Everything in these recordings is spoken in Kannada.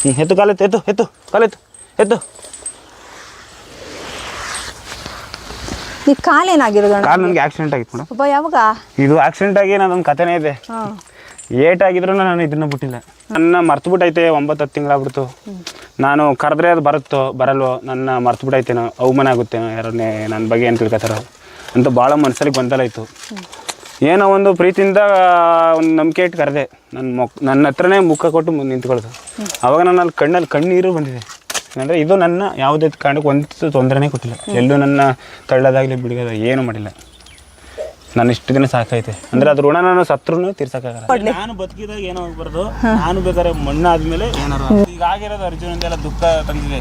ಹ್ಮ್, ಎತ್ತು ಕಾಲೆತ್ತು ಎತ್ತು ಎತ್ತು ಕಾಲೆತ್ತು ಎತ್ತು ಈ ಕಾಲೇನಾಗಿರೋದು ಅಣ್ಣ? ಕಾಲು ನನಗೆ ಆಕ್ಸಿಡೆಂಟ್ ಆಗಿತ್ತು ಮೇಡಮ್ ಯಾವಾಗ? ಇದು ಆಕ್ಸಿಡೆಂಟ್ ಆಗಿ ನಾನೊಂದು ಕಥೆನೇ ಇದೆ. ಹಾಂ. ಏಟ್ ಆಗಿದ್ರು ನಾನು ಇದನ್ನ ಬಿಟ್ಟಿಲ್ಲ. ನನ್ನ ಮರ್ತು ಬಿಟ್ಟೈತೆ ಒಂಬತ್ತು ಹತ್ತು ತಿಂಗಳಾಗ್ಬಿಡ್ತು ನಾನು ಕರೆದ್ರೆ ಅದು ಬರುತ್ತೋ ಬರಲ್ವೋ ನನ್ನ ಮರ್ತು ಬಿಟ್ಟೈತೇನೋ ಅವಮಾನ ಆಗುತ್ತೇನೋ ಯಾರನ್ನೇ ನನ್ನ ಬಗ್ಗೆ ಏನು ತಿಳ್ಕೊತಾರೋ ಅಂತ ಭಾಳ ಮನಸ್ಸಲ್ಲಿ ಗೊಂದಲ ಇತ್ತು. ಏನೋ ಒಂದು ಪ್ರೀತಿಯಿಂದ ಒಂದು ನಂಬಿಕೆ ಇಟ್ಟು ಕರೆದೆ. ನನ್ನ ಮೊಕ್ ನನ್ನ ಹತ್ರನೇ ಮುಖ ಕೊಟ್ಟು ಮುಂದೆ ನಿಂತ್ಕೊಳ್ತು ಅವಾಗ ನನ್ನ ಅಲ್ಲಿ ಕಣ್ಣಲ್ಲಿ ಕಣ್ಣೀರು ಬಂದಿದೆ. ಅಂದರೆ ಇದು ನನ್ನ ಯಾವುದೇ ಕಾರಣಕ್ಕೆ ಒಂದು ತೊಂದರೆನೇ ಕೊಟ್ಟಿಲ್ಲ. ಎಲ್ಲೂ ನನ್ನ ತಳ್ಳೋದಾಗಲಿ ಬಿಡಿಗೋದಾಗಲಿ ಏನೂ ಮಾಡಿಲ್ಲ. ನಾನು ಇಷ್ಟು ದಿನ ಸಾಕೈತೆ ಅಂದ್ರೆ ಅದ್ರ ಋಣ ನಾನು ಸತ್ರು ತೀರ್ಸಕ್ಕಾಗಲ್ಲ. ನಾನು ಬದುಕಿದಾಗ ಏನೋ ಆಗ್ಬಾರ್ದು. ನಾನು ಬೇಕಾದ್ರೆ ಮಣ್ಣಾದ್ಮೇಲೆ ಏನಾರು ಈಗ ಆಗಿರೋದು ಅರ್ಜುನಂದೆಲ್ಲ ದುಃಖ ತಂದಿದೆ.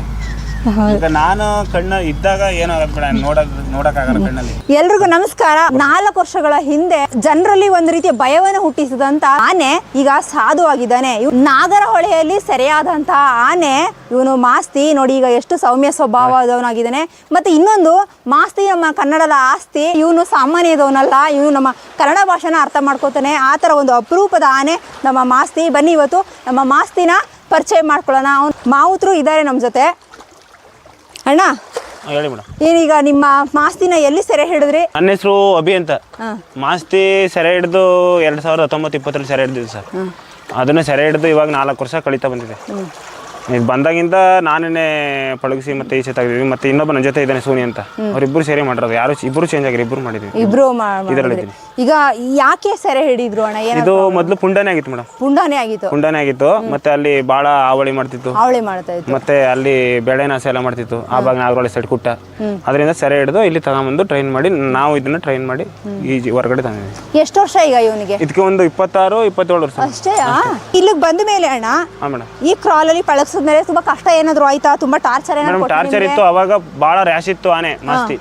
ಈಗ ನಾನು ಕಣ್ಣ ಇದ್ದಾಗ ಏನೋ ಬೇಡ ನೋಡಕ್ ನೋಡಕ್ಕಾಗಲ್ಲ ಕಣ್ಣಲ್ಲಿ. ಎಲ್ರಿಗೂ ನಮಸ್ಕಾರ. ನಾಲ್ಕು ವರ್ಷಗಳ ಹಿಂದೆ ಜನರಲ್ಲಿ ಒಂದು ರೀತಿಯ ಭಯವನ್ನು ಹುಟ್ಟಿಸಿದಂತ ಆನೆ ಈಗ ಸಾಧುವಾಗಿದ್ದಾನೆ. ಇವ್ ನಾಗರಹೊಳೆಯಲ್ಲಿ ಸೆರೆಯಾದಂತಹ ಆನೆ ಇವನು ಮಾಸ್ತಿ. ನೋಡಿ ಈಗ ಎಷ್ಟು ಸೌಮ್ಯ ಸ್ವಭಾವದವನಾಗಿದ್ದಾನೆ. ಮತ್ತೆ ಇನ್ನೊಂದು ಮಾಸ್ತಿ ನಮ್ಮ ಕನ್ನಡದ ಆಸ್ತಿ. ಇವನು ಸಾಮಾನ್ಯದವನಲ್ಲ. ಇವನು ನಮ್ಮ ಕನ್ನಡ ಭಾಷೆನ ಅರ್ಥ ಮಾಡ್ಕೋತಾನೆ. ಆ ಥರ ಒಂದು ಅಪರೂಪದ ಆನೆ ನಮ್ಮ ಮಾಸ್ತಿ. ಬನ್ನಿ ಇವತ್ತು ನಮ್ಮ ಮಾಸ್ತಿನ ಪರಿಚಯ ಮಾಡ್ಕೊಳ್ಳೋಣ. ಅವ್ನು ಮಾವುತರು ಇದ್ದಾರೆ ನಮ್ಮ ಜೊತೆ. ಅಣ್ಣ? ಹೇಳಿ ಮೇಡಮ್. ಏನೀಗ ನಿಮ್ಮ ಮಾಸ್ತಿನ ಎಲ್ಲಿ ಸೆರೆ ಹಿಡಿದ್ರಿ? ನನ್ನ ಹೆಸರು ಅಭಿ ಅಂತ. ಮಾಸ್ತಿ ಸೆರೆ ಹಿಡಿದು ಎರಡ್ ಸಾವಿರದ ಹತ್ತೊಂಬತ್ತು ಇಪ್ಪತ್ತರಲ್ಲಿ ಸೆರೆ ಹಿಡಿದಿದೆ ಸರ್. ಅದನ್ನ ಸೆರೆ ಹಿಡಿದು ಇವಾಗ ನಾಲ್ಕು ವರ್ಷ ಕಳೀತಾ ಬಂದಿದೆ. ಇದು ಬಂದಾಗಿಂದ ನಾನೇ ಪಳಗಿಸಿ ಮತ್ತೆ ಈಚೆ ತೆಗೆದಿದ್ವಿ ಮತ್ತೆ ಇನ್ನೊಬ್ಬ ನನ್ನ ಜೊತೆ ಇದ್ದಾನೆ ಸೋನಿ ಅಂತ. ಅವರಿಬ್ರು ಸೇರಿ ಮಾಡಿರೋದು. ಯಾರು ಇಬ್ಬರು ಚೇಂಜ್ ಆಗಿರಿ ಇಬ್ಬರು ಮಾಡಿದ್ವಿ. ಇಬ್ರು ಇದರಲ್ಲಿ ಈಗ ಯಾಕೆ ಸೆರೆ ಹಿಡಿದ್ರು ಅಣ್ಣ? ಏನ ಇದು ಮೊದಲು ಪುಂಡನೇ ಆಗಿತ್ತು ಮೇಡಮ್. ಪುಂಡಾನೆ ಆಗಿತ್ತು. ಪುಂಡನೇ ಆಗಿತ್ತು. ಮತ್ತೆ ಅಲ್ಲಿ ಬಾಳ ಆವಳಿ ಮಾಡ್ತಿತ್ತು. ಅವಳೆ ಮಾಡ್ತಾ ಇತ್ತು. ಮತ್ತೆ ಅಲ್ಲಿ ಬೆಳೆ ನಾಶ ಎಲ್ಲ ಮಾಡ್ತಿತ್ತು. ಆವಾಗ ನಾಗರಹೊಳೆ ಸೈಡ್ ಕುಟ್ಟ. ಅದರಿಂದ ಸೆರೆ ಹಿಡಿದು ಇಲ್ಲಿ ತಗೊಂಬಂದು ಟ್ರೈನ್ ಮಾಡಿ ನಾವು ಇದನ್ನ ಟ್ರೈನ್ ಮಾಡಿ ಈ ಜಿ- ಹೊರಗಡೆ ತಂದಿದ್ವಿ ಎಷ್ಟು ವರ್ಷ ಈಗ ಇವನಿಗೆ? ಇದಕ್ಕೆ ಒಂದು ಇಪ್ಪತ್ತಾರು ಇಪ್ಪತ್ತೇಳು ವರ್ಷ. ಅಷ್ಟೇ? ಇಲ್ಲಿಗೆ ಬಂದ ಮೇಲೆ ಅಣ್ಣ ಹಾಂ ಮೇಡಮ್. ಈ ಕ್ರಾಲ್ ಅಲ್ಲಿ ಪಳಗ್ಸಿದ ಮೇಲೆ ತುಂಬಾ ಕಷ್ಟ ಏನಾದ್ರು ಆಯ್ತಾ? ತುಂಬಾ ಟಾರ್ಚರ್ ಏನಾದ್ರು ಮೇಡಮ್ ಟಾರ್ಚರ್ ಇತ್ತು ಅವಾಗ ಬಹಳ ರ್ಯಾಶ್ ಇತ್ತು ಆನೆ ಮಾಸ್ತಿ.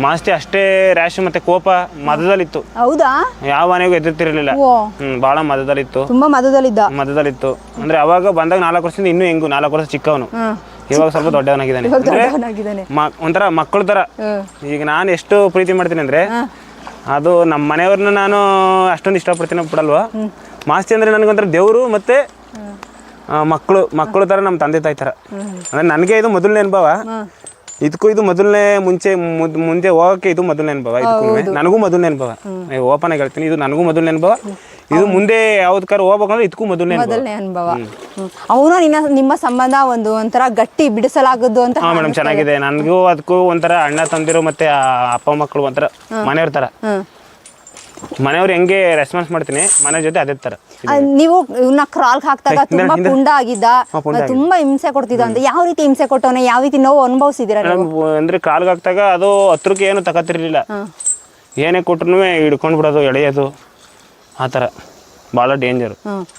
ಮಾಸ್ತಿ ಅಷ್ಟೇ ರ್ಯಾಶ್ ಮತ್ತೆ ಕೋಪ ಮದದಲ್ಲಿತ್ತು. ಹೌದಾ? ಯಾವ ಆನೆಗೂ ಎದುರ್ತಿರ್ಲಿಲ್ಲ ಓ. ಹ್ಮ್ ಬಹಳ ಮದದಲ್ಲಿತ್ತು. ತುಂಬಾ ಮದದಲ್ಲಿದ್ದ? ಮದದಲ್ಲಿತ್ತು. ಅಂದ್ರೆ ಅವಾಗ ಬಂದಾಗ ನಾಲ್ಕು ವರ್ಷದಿಂದ ಇನ್ನೂ ಹೆಂಗು ನಾಲ್ಕು ವರ್ಷ ಚಿಕ್ಕವನು. ಹ್ಮ್ ಇವಾಗ ಸ್ವಲ್ಪ ದೊಡ್ಡವನಾಗಿದ್ದಾನೆ. ಇವಾಗ ಅಂದ್ರೆ ದೊಡ್ಡವನಾಗಿದ್ದಾನೆ. ಮ- ಒಂಥರ ಮಕ್ಕಳ ತರ ಹ್ಮ್ ಈಗ ನಾನು ಎಷ್ಟು ಪ್ರೀತಿ ಮಾಡ್ತೀನಿ ಅಂದ್ರೆ ಅದು ನಮ್ಮ ಮನೆಯವ್ರನ್ನ ನಾನು ಅಷ್ಟೊಂದು ಇಷ್ಟಪಡ್ತೀನಿ ಬಿಡಲ್ವಾ? ಮಾಸ್ತಿ ಅಂದ್ರೆ ನನಗೊಂಥರ ದೇವ್ರು ಮತ್ತೆ ಮಕ್ಕಳು ಮಕ್ಕಳು ಥರ ನಮ್ಮ ತಂದೆ ತಾಯಿ ಥರ ಅಂದ್ರೆ ನನಗೆ ಇದು ಮೊದಲನೇ ಅನುಭವ. ಇದಕ್ಕೂ ಇದು ಮೊದಲನೇ ಮುಂಚೆ ಮುಂದೆ ಹೋಗಕ್ಕೆ ಇದು ಮೊದಲನೇ ಅನುಭವ. ಇದಕ್ಕೂ ನನಗೂ ಮೊದಲನೇ ಅನುಭವ. ಓಪನ್ ಆಗಿ ಹೇಳ್ತೀನಿ. ಇದು ನನಗೂ ಮೊದಲನೇ ಅನುಭವ. ಇದು ಮುಂದೆ ಯಾವ್ದಕ್ಕಾರ ಹೋಗ್ಬೇಕಂದ್ರೆ ಇದಕ್ಕೂ ಮೊದಲನೇ ಅನುಭವ. ಮೊದಲನೇ ಅನುಭವ. ಅವನು ನಿನ್ನ ನಿಮ್ಮ ಸಂಬಂಧ ಒಂದು ಒಂಥರ ಗಟ್ಟಿ ಬಿಡಿಸಲಾಗದ್ದು ಅಂತ ಹಾ ಮೇಡಮ್ ಚೆನ್ನಾಗಿದೆ. ನನಗೂ ಅದಕ್ಕೂ ಒಂಥರ ಅಣ್ಣ ತಂದಿರೋ ಮತ್ತೆ ಅಪ್ಪ ಮಕ್ಕಳು ಒಂಥರ ಮನೆಯವ್ರ ಥರ ಮನೆಯವ್ರು ಹೆಂಗೆ ರೆಸ್ಪಾನ್ಸ್ ಮಾಡ್ತೀನಿ ಮನೆ ಜೊತೆ ಅದೇ ತರ. ಆ, ನೀವು ಇವನ್ನ ಕ್ರಾಲ್ಗೆ ಹಾಕ್ದಾಗ ತುಂಬಾ ಕುಂಡ ಪುಂಡ ಆಗಿದ್ದ ಹಾ, ಪುಂಡ ಮತ್ತೆ ತುಂಬಾ ಹಿಂಸೆ ಕೊಡ್ತಿದ್ದ ಅಂತ. ಯಾವ ರೀತಿ ಹಿಂಸೆ ಕೊಟ್ಟವನ? ಯಾವ ರೀತಿ ನೋವು ಅನುಭವಿಸಿದಿರ ನೀವು? ಅಂದ್ರೆ ಕಾಲ್ಗೆ ಹಾಕ್ದಾಗ ಅದು ಹತ್ರಕ್ಕೆ ಏನು ತಗತಿರ್ಲಿಲ್ಲ ಏನೇ ಕೊಟ್ರು ಹಿಡ್ಕೊಂಡ್ ಬಿಡೋದು ಎಳೆಯೋದು ಆ ಬಹಳ ಡೇಂಜರ್ ಡೇಂಜರು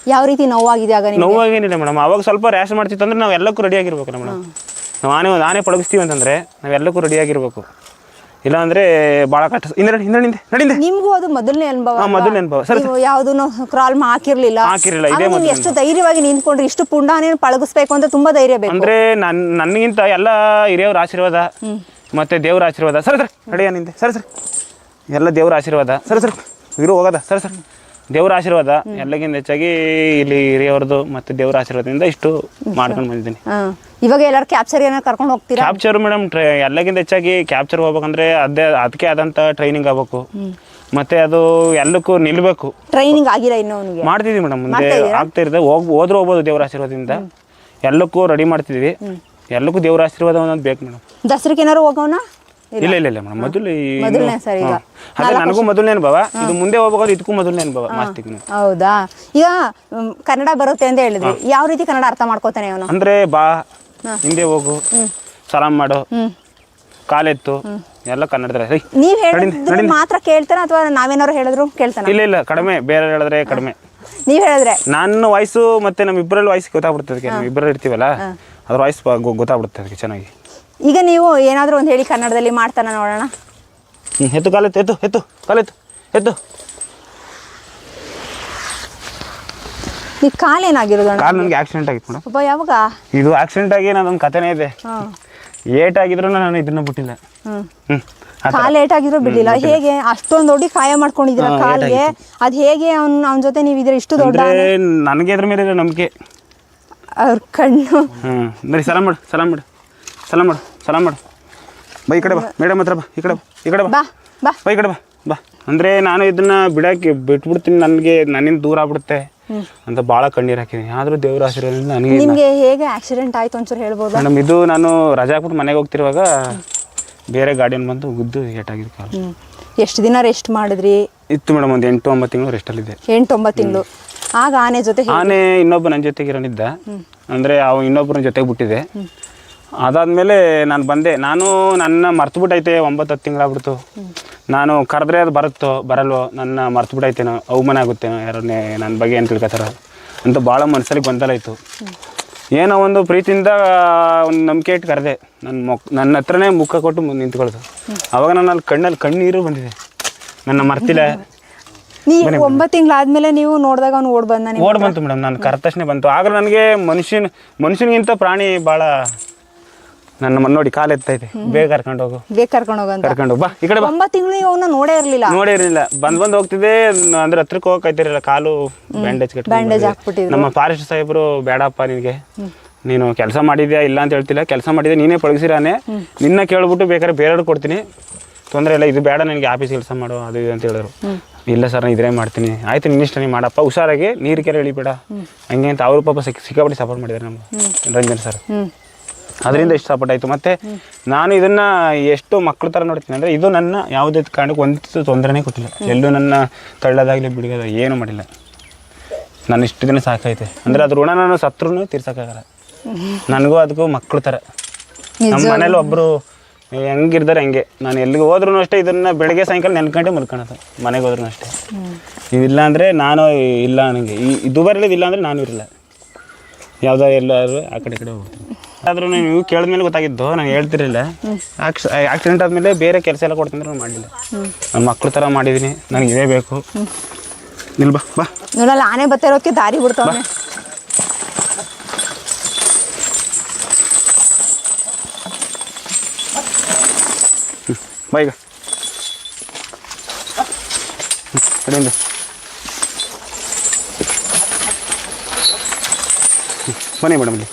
ಯಾವ ರೀತಿ ನೋವಾಗಿದೆ ಆಗ ನಿಮ್ಗೆ? ನೋವಾಗೇನಿಲ್ಲ ಮೇಡಮ್. ಅವಾಗ ಸ್ವಲ್ಪ ರ್ಯಾಶ್ ಮಾಡ್ತಿತ್ತು ಅಂದ್ರೆ ನಾವು ಎಲ್ಲಕ್ಕೂ ರೆಡಿ ಆಗಿರ್ಬೇಕು ಮೇಡಮ್. ನಾವು ಆನೆ ಆನೆ ಪಳಗಿಸ್ತೀವಿ ಅಂತಂದ್ರೆ ನಾವೆಲ್ಲಕ್ಕೂ ರೆಡಿ ಆಗಿರ್ಬೇಕು. ಇಲ್ಲಾಂದ್ರೆ ಭಾಳ ಕಷ್ಟ. ಹಿಂದೆ ನಡಿ, ಹಿಂದೆ ನಡಿಂದೆ. ನಿಮ್ಗೂ ಅದು ಮೊದಲನೇ ಅನುಭವ ಹಾ, ಮೊದಲನೇ ಅನುಭವ. ಸರಿ, ನೀವು ಯಾವ್ದನ್ನು ಕ್ರಾಲ್ ಹಾಕಿರ್ಲಿಲ್ಲ. ಹಾಕಿರ್ಲಿಲ್ಲ, ಇದೇ ಆಗ ನೀವು ಮೊದಲನೇ ಎಷ್ಟು ಧೈರ್ಯವಾಗಿ ನಿಂತ್ಕೊಂಡ್ರಿ ಇಷ್ಟು ಪುಂಡಾನೇ ಪಳಗಿಸ್ಬೇಕು ಅಂತ ತುಂಬಾ ಧೈರ್ಯ ಬೇಕು. ಅಂದ್ರೆ ನನ್ ನನಗಿಂತ ಎಲ್ಲ ಹಿರಿಯವ್ರ ಆಶೀರ್ವಾದ ಮತ್ತೆ ದೇವ್ರ ಆಶೀರ್ವಾದ. ಸರಿ ಸರ್ ನಡೆಯ ನಿಂದೆ. ಸರಿ ಸರ್. ಎಲ್ಲ ದೇವ್ರ ಆಶೀರ್ವಾದ. ಸರಿ ಸರ್. ಇರು ಹೋಗೋದ. ಸರಿ ಸರ್. ದೇವ್ರ ಆಶೀರ್ವಾದ. ಎಲ್ಲಗಿಂತ ಹೆಚ್ಚಾಗಿ ಇಲ್ಲಿ ಹಿರಿಯವ್ರದ್ದು ಮತ್ತೆ ದೇವ್ರ ಆಶೀರ್ವಾದದಿಂದ ಇಷ್ಟು. ಮಾಡ್ಕೊಂಡು ಬಂದಿದ್ದೀನಿ. ಹಾ. ಇವಾಗ ಎಲ್ಲರೂ ಕ್ಯಾಪ್ಚರ್ ಏನಾರು ಕರ್ಕೊಂಡು ಹೋಗ್ತೀರಾ? ಕ್ಯಾಪ್ಚರ್ ಮೇಡಮ್ ಎಲ್ಲಕ್ಕಿಂತ ಹೆಚ್ಚಾಗಿ ಕ್ಯಾಪ್ಚರ್ ಹೋಗ್ಬೇಕಂದ್ರೆ ಅದೇ ಅದಕ್ಕೆ ಆದಂತ ಟ್ರೈನಿಂಗ್ ಆಗ್ಬೇಕು. ಮತ್ತೆ ಅದು ಎಲ್ಲಕ್ಕೂ ನಿಲ್ಬೇಕು. ಟ್ರೈನಿಂಗ್ ಆಗಿಲ್ಲ ಇನ್ನೂ ಅವನಿಗೆ? ಮಾಡ್ತಿದ್ವಿ ಮೇಡಮ್ ಮುಂದೆ ಆಗ್ತಾ ಇರ್ತದೆ ಹೋಗ್ ಹೋದ್ರೂ ಹೋಗ್ಬೋದು ದೇವರ ಆಶೀರ್ವಾದದಿಂದ. ಎಲ್ಲಕ್ಕೂ ರೆಡಿ ಮಾಡ್ತಿದ್ವಿ. ಎಲ್ಲಕ್ಕೂ ದೇವರ ಆಶೀರ್ವಾದ ಒಂದೊಂದು ಬೇಕು ಮೇಡಮ್ ದಸರಕ್ಕೆ ಏನಾರು ಹೋಗೋಣ ಇಲ್ಲ. ಇಲ್ಲ ಇಲ್ಲ ಮೇಡಮ್ ಮೊದಲು. ಅದೇ ನನಗೂ ಮೊದಲನೇ ಅನುಭವ. ಇದು ಮುಂದೆ ಹೋಗ್ಬೇಕಾದ್ರೆ ಇದಕ್ಕೂ ಮೊದಲನೇ ಅನುಭವ ಮಾಸ್ತಿಗೂ ಹೌದಾ? ಈಗ ಕನ್ನಡ ಬರುತ್ತೆ ಅಂತ ಹೇಳಿದ್ರಿ. ಯಾವ ರೀತಿ ಕನ್ನಡ ಅರ್ಥ ಮಾಡ್ಕೋತಾನೆ ಅವನು? ಅಂದ್ರೆ ಬಾ ಹಿಂದೆ ಹೋಗು. ಸಲಾಮ್ ಮಾಡು. ಕಾಲೆತ್ತು. ಎಲ್ಲ ಕನ್ನಡದಲ್ಲಿ ನೀವ್ ಹೇಳಿದ್ರು ಮಾತ್ರ ಕೇಳ್ತಾನ ಅಥವಾ ನಾವೇನಾರು ಹೇಳಿದ್ರು ಕೇಳ್ತಾನೆ ಇಲ್ಲ ಇಲ್ಲ. ಕಡಿಮೆ. ಬೇರೆ ಹೇಳಿದ್ರೆ ಕಡಿಮೆ. ನೀವ್ ಹೇಳಿದ್ರೆ? ನನ್ನ ವಾಯ್ಸು ಮತ್ತೆ ನಮ್ ಇಬ್ಬರಲ್ಲಿ ವಾಯ್ಸ್ ಗೊತ್ತಾಗ್ಬಿಡ್ತದೆ ನಾವು ಇಬ್ಬರಲ್ಲಿ ಇರ್ತೀವಲ್ಲ? ಅದ್ರ ವಾಯ್ಸ್ ಗೊತ್ತಾಗ್ಬಿಡುತ್ತೆ ಅದಕ್ಕೆ ಚೆನ್ನಾಗಿ. ಈಗ ನೀವು ಏನಾದ್ರು ಒಂದ್ ಹೇಳಿ ಕನ್ನಡದಲ್ಲಿ ಮಾಡ್ತಾನ ನೋಡೋಣ? ಎತ್ತು ಕಾಲೆತ್ತು ಎತ್ತು ಎತ್ತು ಕಾಲೆತ್ತು ಎತ್ತು. ಈ ಅಣ್ಣ? ಕಾಲು ನನಗೆ ಆಕ್ಸಿಡೆಂಟ್ ಆಗಿತ್ತು ಮೇಡಮ್ ಒಬ್ಬ ಯಾವಾಗ? ಇದು ಆಕ್ಸಿಡೆಂಟ್ ಆಗಿ ನಾನೊಂದು ಕಥೆನೇ ಇದೆ. ಹ್ಮ್ ಏಟ್ ಆಗಿದ್ರು ನಾನು ಇದನ್ನ ಬಿಟ್ಟಿಲ್ಲ. ಹ್ಞೂ ಹ್ಮ್ ಕಾಲ್ ಏಟಾಗಿರೋ ಬಿಡ್ಲಿಲ್ಲ ಹೇಗೆ? ಅಷ್ಟೊಂದು ದೊಡ್ಡ ಕಾಯ ಮಾಡ್ಕೊಂಡಿದ್ದೀರ ಹಾ, ಕಾಲ್ಗೆ? ಅದ್ ಹೇಗೆ ಅವ್ನು ಅವ್ನ ಜೊತೆ ನೀವು ಇದ್ರೆ ಇಷ್ಟು ದೊಡ್ಡ ಅಂದ್ರೆ ನನಗೆ ಅದ್ರ ಮೇಲೆ ನಂಬಿಕೆ. ಅವ್ರ ಕಣ್ಣು. ಹ್ಞೂ ನಡಿ ಸಲಾಮ್ ಮಾಡು ಸಲಾಮ್ ಮಾಡು. ಸಲಾಮ್ ಮಾಡು ಸಲಾಮ್ ಮಾಡು. ಬಾ ಈ ಕಡೆ ಬಾ. ಮೇಡಮ್ ಹತ್ರ ಬಾ. ಈ ಕಡೆ ಬಾ. ಈ ಕಡೆ ಬಾ. ಬಾ ಬಾ. ಬಾ ಈ ಕಡೆ ಬಾ. ಬಾ. ಅಂದರೆ ನಾನು ಇದನ್ನ ಬಿಡಕ್ಕೆ ಬಿಟ್ಬಿಡ್ತೀನಿ. ನನಗೆ ನನ್ನಿಂದ ದೂರ ಆಗ್ಬಿಡುತ್ತೆ. ಅಂತ ಭಾಳ ಕಣ್ಣೀರು ಹಾಕಿದ್ದೀನಿ ಆದ್ರೂ ದೇವ್ರ ಆಶೀರ್ವಾದದಿಂದ ನನಗೆ ನಿಮ್ಗೆ ಹೇಗೆ ಆಕ್ಸಿಡೆಂಟ್ ಆಯ್ತು ಒಂಚೂರು ಹೇಳ್ಬೋದು? ಮೇಡಮ್ ಇದು ನಾನು ರಜಾ ಹಾಕ್ಬಿಟ್ಟು ಮನೆಗೆ ಹೋಗ್ತಿರುವಾಗ ಬೇರೆ ಗಾಡಿಯನ್ನು ಬಂದು ಗುದ್ದು ಏಟಾಗಿದ್ದು ಕಾಲು ಎಷ್ಟು ದಿನ ರೆಸ್ಟ್ ಮಾಡಿದ್ರಿ? ಇತ್ತು ಮೇಡಮ್ ಒಂದು ಎಂಟು ಒಂಬತ್ತು ತಿಂಗಳು ರೆಸ್ಟಲ್ಲಿದ್ದೆ ಎಂಟು ಒಂಬತ್ತು ತಿಂಗಳು. ಆಗ ಆನೆ ಜೊತೆ ಆನೆ ಇನ್ನೊಬ್ಬ ನನ್ನ ಜೊತೆಗಿರೋನಿದ್ದ. ಅಂದರೆ ಅವ ಇನ್ನೊಬ್ಬರ ಜೊತೆಗೆ ಬಿಟ್ಟಿದೆ. ಅದಾದಮೇಲೆ ನಾನು ಬಂದೆ. ನಾನು ನನ್ನ ಮರ್ತು ಬಿಟ್ಟೈತೆ ಒಂಬತ್ತು ಹತ್ತು ತಿಂಗಳಾಗ್ಬಿಡ್ತು. ನಾನು ಕರೆದ್ರೆ ಅದು ಬರುತ್ತೋ ಬರಲ್ವೋ ನನ್ನ ಮರ್ತು ಬಿಟ್ಟೈತೇನೋ ಅವಮಾನ ಆಗುತ್ತೇನೋ ಯಾರನ್ನೇ ನನ್ನ ಬಗ್ಗೆ ಏನು ತಿಳ್ಕೊತಾರ ಅಂತ ಭಾಳ ಮನಸ್ಸಲ್ಲಿ ಗೊಂದಲ ಇತ್ತು ಏನೋ ಒಂದು ಪ್ರೀತಿಯಿಂದ ಒಂದು ನಂಬಿಕೆ ಇಟ್ಟು ಕರೆದೆ. ನನ್ನ ಮೊಕ್ ನನ್ನ ಹತ್ರನೇ ಮುಖ ಕೊಟ್ಟು ಮುಂದೆ ನಿಂತ್ಕೊಳ್ದು. ಅವಾಗ ನಾನು ಅಲ್ಲಿ ಕಣ್ಣಲ್ಲಿ ಕಣ್ಣೀರು ಬಂದಿದೆ. ನನ್ನ ಮರ್ತಿಲ್ಲ. ನೀ ಒಂಬತ್ತು ತಿಂಗಳಾದ್ಮೇಲೆ ನೀವು ನೋಡಿದಾಗ ಅವ್ನು ಓಡ್ ಬಂದ ಓಡ್ ಬಂತು ಮೇಡಮ್ ನಾನು ಕರೆದ ತಕ್ಷಣ ಬಂತು. ಆಗ ನನಗೆ ಮನುಷ್ಯನ ಮನುಷ್ಯನಿಗಿಂತ ಪ್ರಾಣಿ ಭಾಳ ನನ್ನ ಮನ್ ನೋಡಿ ಕಾಲು ಎತ್ತೈತೆ ಬೇಗ ಕರ್ಕೊಂಡು ಹೋಗು. ಬೇಗ ಕರ್ಕೊಂಡು ಹೋಗಂತ ಕರ್ಕೊಂಡು ಹೋಗು. ಬಾ ಈ ಕಡೆ ಬಾ. ಒಂಬತ್ತು ತಿಂಗಳು ಅವನ್ನ ನೋಡೇ ಇರ್ಲಿಲ್ಲ. ನೋಡೇ ಇರಲಿಲ್ಲ. ಬಂದ್ ಬಂದ್ ಹೋಗ್ತಿದ್ದೆ ನ- ಅಂದ್ರೆ ಹತ್ರಕ್ಕೆ ಹೋಗಕ್ಕಾಯ್ತಿರಲಿಲ್ಲ ಕಾಲು ಬ್ಯಾಂಡೇಜ್ Bandage ಹಾಕ್ಬಿಟ್ಟಿದ್ರು. ನಮ್ಮ ಫಾರೆಸ್ಟ್ ಸಾಹೇಬರು ಬೇಡಪ್ಪ ನಿನಗೆ. ನೀನು ಕೆಲಸ ಮಾಡಿದ್ಯಾ ಇಲ್ಲ ಅಂತ ಹೇಳ್ತಿಲ್ಲ. ಕೆಲಸ ಮಾಡಿದ್ಯಾ ನೀನೇ ಪಳಗಿಸಿರಾನೆ. ನಿನ್ನ ಕೇಳ್ಬಿಟ್ಟು ಬೇಕಾದ್ರೆ ಬೇರೆ ಕೊಡ್ತೀನಿ. ತೊಂದರೆ ಇಲ್ಲ ಇದು ಬೇಡ ನನಗೆ ಆಫೀಸ್ ಕೆಲಸ ಮಾಡು ಅದು ಇದು ಅಂತ ಹೇಳಿದ್ರು. ಇಲ್ಲ ಸರ್ ನಾನು ಇದೇ ಮಾಡ್ತೀನಿ. ಆಯ್ತು ನಿನ್ನಿಷ್ಟ ನೀ ಮಾಡಪ್ಪ. ಹುಷಾರಾಗಿ ನೀರು ಕೆರೆ ಇಳಿಬೇಡ ಹಂಗೆ ಅಂತ ಅವ್ರ ಪಾಪ ಸಿಕ್ ಸಿಕ್ಕಾಪಟ್ಟೆ ಸಪೋರ್ಟ್ ಮಾಡಿದ್ದಾರೆ ನಮ್ಗೆ. ರಂಜನ್ ಸರ್. ಹ್ಮ್. ಅದರಿಂದ ಇಷ್ಟಪಟ್ಟಾಯ್ತು. ಮತ್ತೆ ನಾನು ಇದನ್ನು ಎಷ್ಟು ಮಕ್ಕಳ ಥರ ನೋಡ್ತೀನಿ. ಅಂದರೆ ಇದು ನನ್ನ ಯಾವುದೇ ಕಾರಣಕ್ಕೆ ಒಂದು ತೊಂದರೆನೇ ಕೊಟ್ಟಿಲ್ಲ. ಎಲ್ಲೂ ನನ್ನ ತಳ್ಳೋದಾಗಲಿ ಬಿಡಗದ ಏನೂ ಮಾಡಿಲ್ಲ. ನಾನು ಇಷ್ಟು ದಿನ ಸಾಕೈತೆ ಅಂದರೆ ಅದ್ರ ಋಣ ನಾನು ಸತ್ರೂ ತೀರ್ಸೋಕ್ಕಾಗಲ್ಲ. ನನಗೂ ಅದಕ್ಕೂ ಮಕ್ಕಳು ಥರ ನಮ್ಮ ಮನೇಲಿ ಒಬ್ಬರು ಹೆಂಗಿರ್ತಾರೆ ಹಂಗೆ. ನಾನು ಎಲ್ಲಿಗೆ ಹೋದ್ರೂ ಅಷ್ಟೇ ಇದನ್ನು ಬೆಳಗ್ಗೆ ಸಾಯಂಕಾಲ ನೆನ್ಕೊಂಡೆ ಮಲ್ಕೊಳೋದು ಮನೆಗೆ ಹೋದ್ರು ಅಷ್ಟೇ. ಇದಿಲ್ಲ ಅಂದರೆ ನಾನು ಇಲ್ಲ ನನಗೆ. ಈ ದುಬಾರಿಲಿ ಇಲ್ಲ ಅಂದರೆ ನಾನು ಇರಲ್ಲ. ಯಾವುದೋ ಎಲ್ಲಾದ್ರು ಆ ಕಡೆ ಕಡೆ ಹೋಗ್ತೀನಿ. ಆದ್ರೂ ನೀವು ಕೇಳಿದ್ಮೇಲೆ ಗೊತ್ತಾಗಿದ್ದು ನಾನು ಹೇಳ್ತಿರಲಿಲ್ಲ. ಆಕ್ಸ್ ಆಕ್ಸಿಡೆಂಟ್ ಆದ್ಮೇಲೆ ಬೇರೆ ಕೆಲಸ ಎಲ್ಲ ಕೊಡ್ತೀನಿ ನಾನು ಮಾಡಲಿಲ್ಲ ನನ್ನ ಮಕ್ಳ ಥರ ಮಾಡಿದ್ದೀನಿ ನನಗೆ ಇದೇ ಬೇಕು. ನಿಲ್ ಬಾ ಬಾ. ನೋಡಲ್ಲ ಆನೆ ಬತ್ತಿರೋಕ್ಕೆ ದಾರಿ ಬಿಡ್ತಾವನೆ. ಬಾ. ಈಗ. ಹ್ಮ್, ಕಡೆಯಿಂದ. ಬನ್ನಿ ಮೇಡಮ್ ಇಲ್ಲಿ.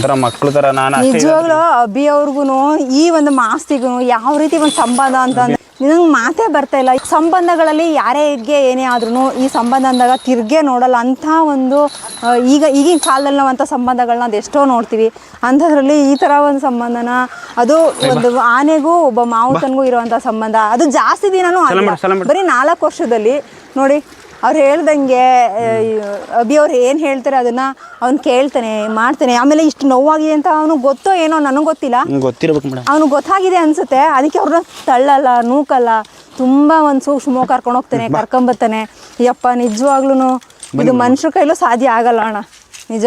ಒಂಥರ ಮಕ್ಳ ಥರ ನಾನು ನಿಜವಾಗ್ಲು ಅಭಿ ಅವ್ರಿಗೂ ಈ ಒಂದು ಮಾಸ್ತಿಗೂ ಯಾವ ರೀತಿ ಒಂದು ಸಂಬಂಧ ಅಂತ ನಿನಗೆ ಮಾತೇ ಬರ್ತಾ ಇಲ್ಲ. ಸಂಬಂಧಗಳಲ್ಲಿ ಯಾರೇ ಏನೇ ಆದ್ರೂ ಈ ಸಂಬಂಧ ಅಂದಾಗ ತಿರ್ಗೆ ನೋಡಲ್ಲ. ಅಂಥ ಒಂದು ಈಗ ಈಗಿನ ಕಾಲದಲ್ಲಿ ನಾವು ಅಂಥ ಸಂಬಂಧಗಳನ್ನ ಅದೆಷ್ಟೋ ನೋಡ್ತೀವಿ. ಅಂಥದ್ರಲ್ಲಿ ಈ ಥರ ಒಂದು ಸಂಬಂಧನ ಅದು ಒಂದು ಆನೆಗೂ ಒಬ್ಬ ಮಾವುತನಿಗೂ ಇರುವಂಥ ಸಂಬಂಧ. ಅದು ಜಾಸ್ತಿ ದಿನನೂ ಬರೀ ನಾಲ್ಕು ವರ್ಷದಲ್ಲಿ ನೋಡಿ ಅವ್ರು ಹೇಳ್ದಂಗೆ ಅಬಿ ಅಭಿ ಅವ್ರು ಏನು ಹೇಳ್ತಾರೆ ಅದನ್ನ ಅವ್ನು ಕೇಳ್ತಾನೆ ಮಾಡ್ತಾನೆ. ಆಮೇಲೆ ಇಷ್ಟು ನೋವಾಗಿದೆ ಅಂತ ಅವನು ಗೊತ್ತೋ ಏನೋ ನನಗೆ ಗೊತ್ತಿಲ್ಲ. ಗೊತ್ತಿರಬೇಕು ಗೊತ್ತಿರ್ಬೇಕು ಮೇಡಮ್. ಅವನು ಗೊತ್ತಾಗಿದೆ ಅನ್ಸುತ್ತೆ. ಅದಕ್ಕೆ ಅವ್ರನ್ನ ತಳ್ಳಲ್ಲ ನೂಕಲ್ಲ. ತುಂಬ ಒಂದು ಸೂಕ್ಷ್ಮ ಕರ್ಕೊಂಡು ಹೋಗ್ತಾನೆ ಕರ್ಕೊಂಬರ್ತಾನೆ ಯಪ್ಪ ನಿಜವಾಗ್ಲೂ ಇದು ಮನುಷ್ಯರ ಕೈಲೂ ಸಾಧ್ಯ ಆಗಲ್ಲ ಅಣ್ಣ. ನಿಜ.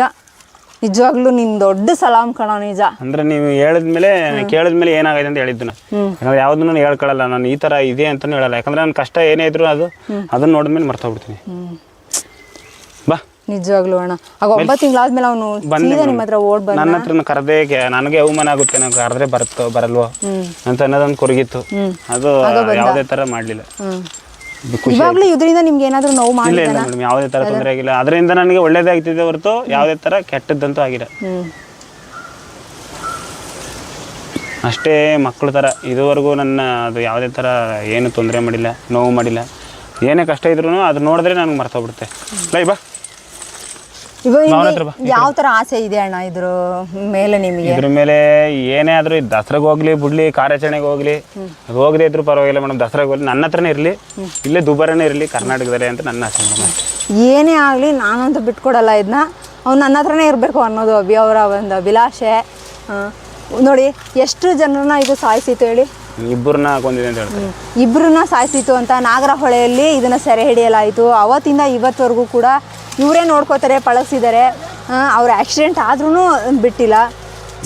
ನಿಜವಾಗ್ಲೂ ನಿನ್ ದೊಡ್ಡ ಸಲಾಮ್ ಕಣ ನಿಜ. ಅಂದ್ರೆ ನೀವು ಹೇಳಿದ್ಮೇಲೆ ಕೇಳಿದ್ಮೇಲೆ ಏನಾಗೈತೆ ಅಂತ ಹೇಳಿದ್ದು ನಾನು. ಯಾವ್ದನ್ನು ಹೇಳ್ಕೊಳ್ಳಲ್ಲ ನಾನು ಈ ತರ ಇದೆ ಅಂತ ಹೇಳಲ್ಲ. ಯಾಕಂದ್ರೆ ನನ್ನ ಕಷ್ಟ ಏನೇ ಇದ್ರು ಅದು ಅದನ್ನ ನೋಡಿದ್ಮೇಲೆ ಮರ್ತೋಗ್ಬಿಡ್ತೀನಿ. ಬಾ. ನಿಜವಾಗ್ಲೂ ಅಣ್ಣ. ಆಗ ಒಂಬತ್ತು ತಿಂಗಳಾದ್ಮೇಲೆ ಅವನು ಸೀದಾ. ನಿಮ್ಮ ಹತ್ರ ಓಡ್ ಬಂದ. ನನ್ನ ಹತ್ರ ಕರೆದೇ ನನಗೆ ಅವಮಾನ ಆಗುತ್ತೆ ನಾನು ಕರೆದ್ರೆ ಬರುತ್ತೋ ಬರಲ್ವೋ ಅಂತ ಅನ್ನೋದೊಂದು ಕೊರಗಿತ್ತು. ಅದು ಯಾವುದೇ ತರ ಮಾಡಲಿಲ್ಲ. ಇವಾಗ್ಲೂ ಇದರಿಂದ ನಿಮ್ಗೆ ಏನಾದ್ರೂ ನೋವು ಇಲ್ಲ ಮಾಡಿದ ಇಲ್ಲ ಮೇಡಮ್ ಯಾವುದೇ ತರ ತೊಂದರೆ ಆಗಿಲ್ಲ. ಅದರಿಂದ ನನಗೆ ಒಳ್ಳೇದೇ ಆಗ್ತಿದೆ ಹೊರತು ಯಾವುದೇ ತರ ಕೆಟ್ಟದ್ದಂತೂ ಆಗಿಲ್ಲ. ಅಷ್ಟೇ ಮಕ್ಕಳ ಥರ. ಇದುವರೆಗೂ ನನ್ನ ಅದು ಯಾವುದೇ ಥರ ಏನು ತೊಂದರೆ ಮಾಡಿಲ್ಲ ನೋವು ಮಾಡಿಲ್ಲ. ಏನೇ ಕಷ್ಟ ಇದ್ರೂ ಅದು ನೋಡಿದ್ರೆ ನನಗೆ ಮರ್ತೋಗ್ಬಿಡುತ್ತೆ. ಲೈ ಬಾ ಇವಾಗ ಮಾವನ ಹತ್ರ ಬಾ, ಯಾವ ತರ ಆಸೆ ಇದೆ ಅಣ್ಣ ಇದ್ರ ಮೇಲೆ ನಿಮಗೆ? ಇದ್ರ ಮೇಲೆ ಏನೇ ಆದ್ರೂ ದಸರಾಗ ಹೋಗ್ಲಿ ಬಿಡ್ಲಿ ಕಾರ್ಯಾಚರಣೆಗೆ ಹೋಗ್ಲಿ ಹೋಗದೆ ಇದ್ರು ಪರವಾಗಿಲ್ಲ ಮೇಡಮ್ ದಸರಾಗ ಹೋಗ್ಲಿ. ನನ್ನ ಹತ್ರನೇ ಇರ್ಲಿ ಇಲ್ಲೇ ದುಬಾರನೇ ಇರ್ಲಿ ಕರ್ನಾಟಕದಲ್ಲಿ ಅಂತ ನನ್ನ ಆಸೆ ಮೇಡಮ್ ಏನೇ ಆಗಲಿ ನಾನಂತೂ ಬಿಟ್ಕೊಡಲ್ಲ ಇದನ್ನ ಅವ್ನು ನನ್ನ ಹತ್ರನೇ ಇರಬೇಕು ಅನ್ನೋದು ಅಭಿ ಅವರ ಒಂದು ಅಭಿಲಾಷೆ. ನೋಡಿ ಎಷ್ಟು ಜನರನ್ನ ಇದು ಸಾಯಿಸಿತ್ತು ಹೇಳಿ? ಇಬ್ಬರನ್ನ ಕೊಂದಿದೆ ಅಂತ ಹೇಳ್ತಾರೆ. ಇಬ್ಬರನ್ನ ಸಾಯಿಸಿತು ಅಂತ ನಾಗರಹೊಳೆಯಲ್ಲಿ ಇದನ್ನು ಸೆರೆ ಹಿಡಿಯಲಾಯಿತು. ಅವತ್ತಿಂದ ಇವತ್ತವರೆಗೂ ಕೂಡ ಇವರೇ ನೋಡ್ಕೋತಾರೆ ಪಳಗಿಸಿದ್ದಾರೆ. ಅವ್ರ ಆಕ್ಸಿಡೆಂಟ್ ಆದ್ರೂ ಬಿಟ್ಟಿಲ್ಲ.